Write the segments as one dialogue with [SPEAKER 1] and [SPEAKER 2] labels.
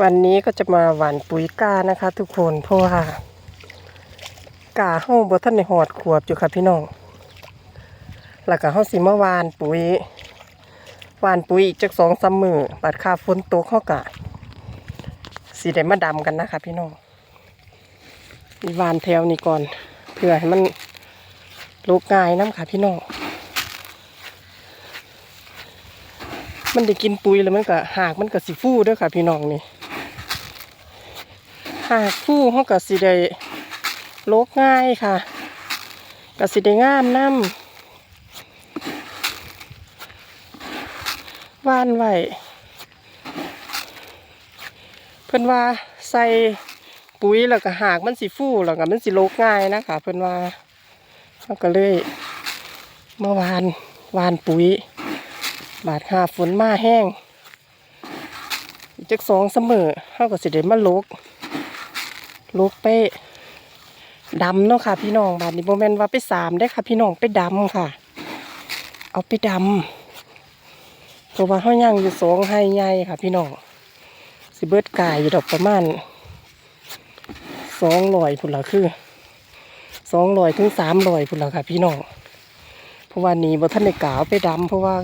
[SPEAKER 1] วันนี้ก็จะมาหว่านปุ๋ยกานะคะ ทุกคนเพราะว่ากาเฮาบ่ทันได้หอดขวบอยู่ค่ะพี่น้องแล้วก็เฮาสิมาหว่านปุ๋ยหว่านปุ๋ยอีกจักสองสามมือบาดคาฝนตกเฮากะสิได้มาดำกันนะคะ พี่น้องมีหว่านแถวนี้ก่อนเพื่อให้มันลูกง่ายน้ำค่ะพี่น้อง มันได้กินปุ๋ยแล้วมันก็หากมันก็สิฟูด้วยค่ะ พี่น้องนี่หากฟูเขาก็สิได้โลกง่ายค่ะก็สิได้งามน้ำว่านไว้เพิ่อนว่าใส่ปุ๋ยแล้วก็หากมันสิฟูแล้วก็มันสิโลกง่ายนะคะเพิ่อนว่าเขาก็เลยเมื่อวานวานปุ๋ย บาดหาฝนมาแห้งอีกจักสองเสมอเขาก็สิได้มาลกลกไปดำเนาะค่ะ พี่น้องบาดนี้โมเมนต์ว่าไปสามได้ค่ะ พี่น้องไปดำค่ะ เอาไปดำเพราะว่าเขาย่างอยู่สองให้ใหญ่ค่ะ พี่น้องสิเบิดกายอยู่ดอกประมาณสองลอยพุ่นละคือสองลอยถึงสามลอยพุ่นละค่ะ พี่น้องเพราะว่านี้บ่ท่านได้กาวไปดำเพราะว่า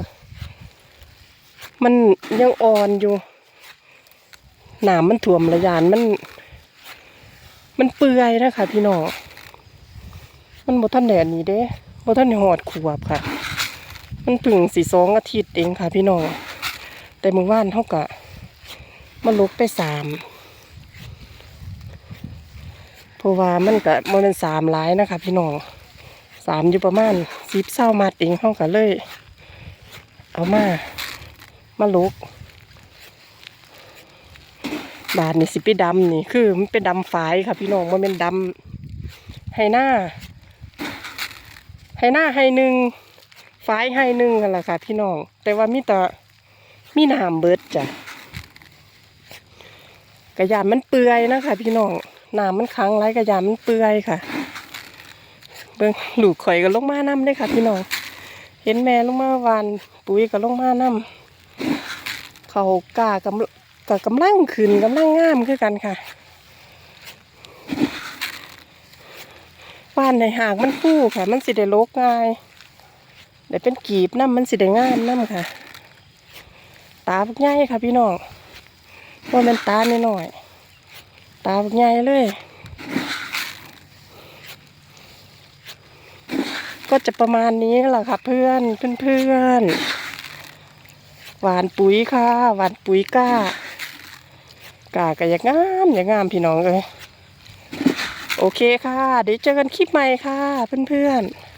[SPEAKER 1] มันยังอ่อนอยู่หนามมันถ่วมระยานมัน มันเปื่อยนะคะพี่น้องมันบท่านแดดนี้เด้บท่านหอดขวบค่ะ มันเพึ่งสีสองอาทิตย์เองค่ะ พี่น้องแต่เมื่อวานเท่ากับมันลุกไปสามเพราะว่ามันก็มันเป็นสามหลายนะคะ พี่น้องสามอยู่ประมาณสิบเศร้ามัดเองเท่ากับเลย เอามา มาลุก บาทนี่สิไปดำนี่ คือมันเป็นดำฝายค่ะพี่น้องมันเป็นดำให้หน้าให้หน้าให้หนึ่งฝายให้หนึ่งกันละค่ะ พี่น้อง แต่ว่ามีแต่มีน้ำเบิดจ้ะกระยานมันเปื่อยนะคะพี่น้องน้ำมันค้างไรกระยานมันเปื่อยค่ะ เบิ่งหลูกข่อยก็ลงมาน้ำเลยค่ะ พี่น้อง เห็นแม่ลงมาวานปุ๋ยก็ลงมาน้ำ เขากากำกับกำลังขึ้นกำลังงามคือกันค่ะว่านในหากมันฟู่ค่ะ มันสิได้โลกง่ายเดี๋ยวเป็นกีบน้ำมันสิได้งามน้ำค่ะ ตาพวกใหญ่ค่ะพี่น้องว่ามันตาหน่อยตาพวกใหญ่เลย ก็จะประมาณนี้แหละค่ะเพื่อนเพื่อนๆ หวานปุ๋ยค่ะ หวานปุ๋ยก้ากาก็อย่างงามอย่างงามพี่น้องเลยโอเคค่ะ เดี๋ยวเจอกันคลิปใหม่ค่ะ เพื่อนๆ